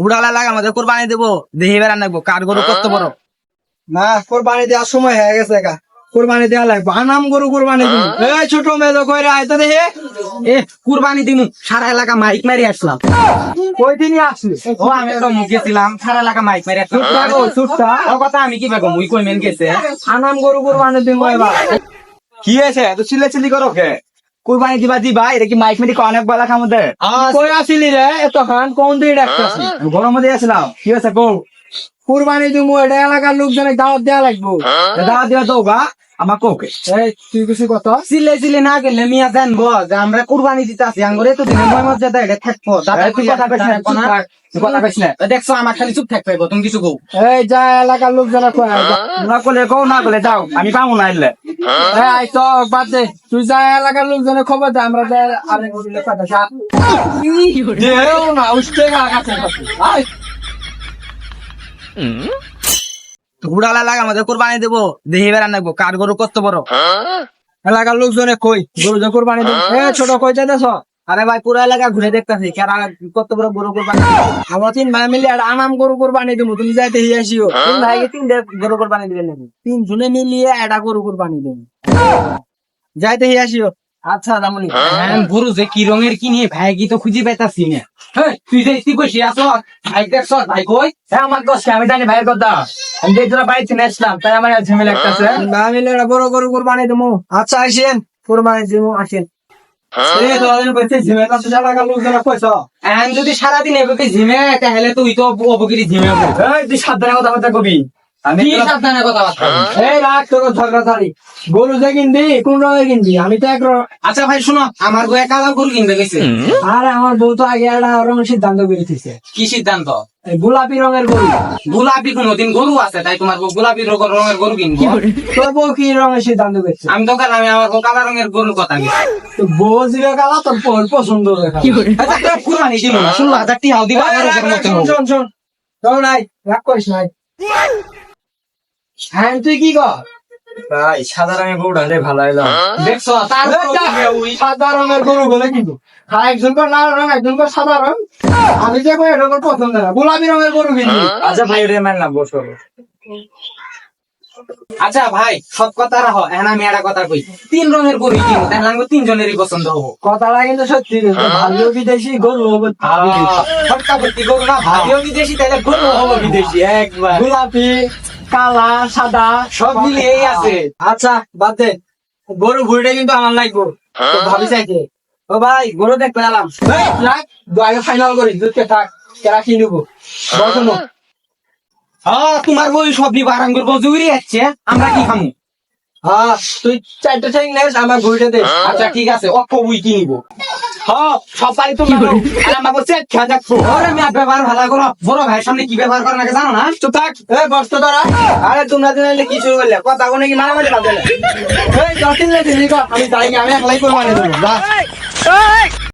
ঘুড়ালা লাগা আমাদের কোরবানি দেবো দেহি বেড়া নাকবো কার গরু কত বড়? না কোরবানি দেওয়ার সময় হয়ে গেছে গা। কোরবানি দেওয়া লাগবে। আনাম গরু কোরবানি দিবি এই ছোট মেয়ে তো কইরা আইতো দেখে এ কুরবানি দিমু। সারা এলাকা মাইক মারি আসলাম। কই দিনই আসলি? ও আমি একটা মুখ গেছিলাম। সারা এলাকা মাইক মারি আসলাম। চুপটা গো চুপটা ও কথা আমি কি বেগম? মুই কই মেন গেছে? আনাম গরু কোরবানি এবার। কি হয়েছে? তো চিল্লা চিল্লি করো কে? কুরবানি দিবা দিবা এটা কি মাইক মেরি অনেক বেলা খামতে কই আসিলি রে? এত খান কোন দিন ডাকতাছি গরম মধ্যে আসলাম কি হয়েছে কো কুরবানি দিব এটা এলাকার লোকজনে দাওয়াত দেওয়া লাগবো। দাদা দিবা তো গা আমার কোকে। এই তুই কিছু কত? চিল্লে চিল্লে না গেলে মিয়া জানব যে আমরা কুরবানি দিতে আসি। আঙ্গুরে তো দিনে ময় মর্যাদা এটা থাকব। দাদা তুই কথা কইস না, কথা কইস না। দেখছ আমার খালি চুপ থাকবে তুমি কিছু কও। এই যা এলাকার লোকজনে কয় না করলে কও না করলে যাও আমি পাবো না এলে। এই আই তো বাদ দে। তুই যা এলাকার লোকজনে খবর দে আমরা যা আরে গরুলে কথা সাপ দেও না উঠতে গা কাছে কাছে। লাগা আমাদের কোরবানি দেবো। দেহি বেড়া নাকবো কার গরু কত বড়? এলাকার লোকজনে কই? গরু যে কোরবানি দেবো। ছোট কই যাইতেছ আরে ভাই পুরো এলাকা ঘুরে দেখতেছি কারা কত বড় গরু কোরবানি। আমরা তিন ভাই মিলে একটা আনাম গরু কোরবানি দিব তুমি যাইতে হিয়ে আসিও। তিন ভাইকে তিন গরু কোরবানি দিবেন নাকি? তিন জনে মিলিয়ে একটা গরু কোরবানি দিব যাইতে হিয়ে আসিও। আচ্ছা দামনি গরু যে কি রঙের কি নিয়ে ভাই কি তো খুঁজে পাইতাছি না। তুই যে ইস্তি কইছি আসো। ভাই দেখছ ভাই কই? হ্যাঁ আমার কষ্ট আমি জানি ভাইয়ের কথা। আমি যে তোরা নিয়ে আসলাম তাই আমার ঝামেলা লাগতেছে। তিন ভাই মিলে একটা বড় গরু কোরবানি দেবো আচ্ছা আসেন। কোরবানি দিব আসেন। যদি সারাদিন এভাবে ঝিমে তাহলে তুই তো অবগিরি ঝিমে সাবধানে কথা বার্তা কবি। আমি থারি গরু যে কিনবি কোন রঙের কিনবি আমি তো এক আচ্ছা ভাই শোনো আমার বয়ে কালা গরু কিনতে গেছে? আরে আমার বউ তো আগে একটা রঙ সিদ্ধান্ত বেরিয়েছে কি সিদ্ধান্ত? এই গোলাপি রঙের গরু। গোলাপি কোনদিন গরু আছে তাই তোমার বউ গোলাপি রঙের রঙের গরু কিনবো? তোর বউ কি রঙের সিদ্ধান্ত বেরছে আমি তো গেলাম আমার বউ কালা রঙের গরুর কথা তো বউ কালা তোর বউর পছন্দ দেখা আচ্ছা কুরবানি দিল না ষোলো হাজার টিহাও দিবা শোন শোন শোন। নাই রাগ করিস নাই হ্যাঁ তুই কি কর? ভাই সাদা রঙের গরুটা রে ভালো এলাম দেখছ তার সাদা রঙের গরু বলে কিন্তু। হ্যাঁ একজন কর লাল রঙ একজন কর সাদা রঙ। আমি যে কই এটা পছন্দ না। গোলাপি রঙের গরু কিনবি। আচ্ছা ভাই রে মানলাম বসো। আচ্ছা ভাই সব কথা রাখো। এখন আমি একটা কথা কই। তিন রঙের গরু কিনবো তাহলে আমি তিনজনেরই পছন্দ হব। কথাটা কিন্তু সত্যি কিন্তু। ভালো বিদেশি গরু হবে ফটকা গরু না ভাবিও বিদেশি তাহলে গরু হব বিদেশি একবার। গোলাপি কালা সাদা সব মিলিয়েই আছে। আচ্ছা বাদ দে। গরু ভুড়িটা কিন্তু আমার লাগবো। ভাবি চাইছে। ও ভাই গরু দেখতে এলাম। এই, রাখ দু আগে ফাইনাল করি। দুধকে থাক কেরা কি নিবো? বসনো হ্যাঁ তোমার বই সব নিবা আরাম করব জুড়ি যাচ্ছে আমরা কি খামু? হ্যাঁ তুই চারটে ঠ্যাং নেস আমার ঘুরিটা দে। আচ্ছা ঠিক আছে অপ্প বই কি নিবো? হ্যাঁ সবাই তো মানো আর খেয়া দেখো। আমি ব্যবহার ভালো করো বড় সামনে কি ব্যবহার করে নাকি জানো না? চুপ থাক। এ বস্ত ধরা আরে তোমরা দিন কি শুরু করলে? কথা কোনে কি মারামারি দিলে এই দশ দিন আমি যাই আমি একলাই করে মানে দেবো যা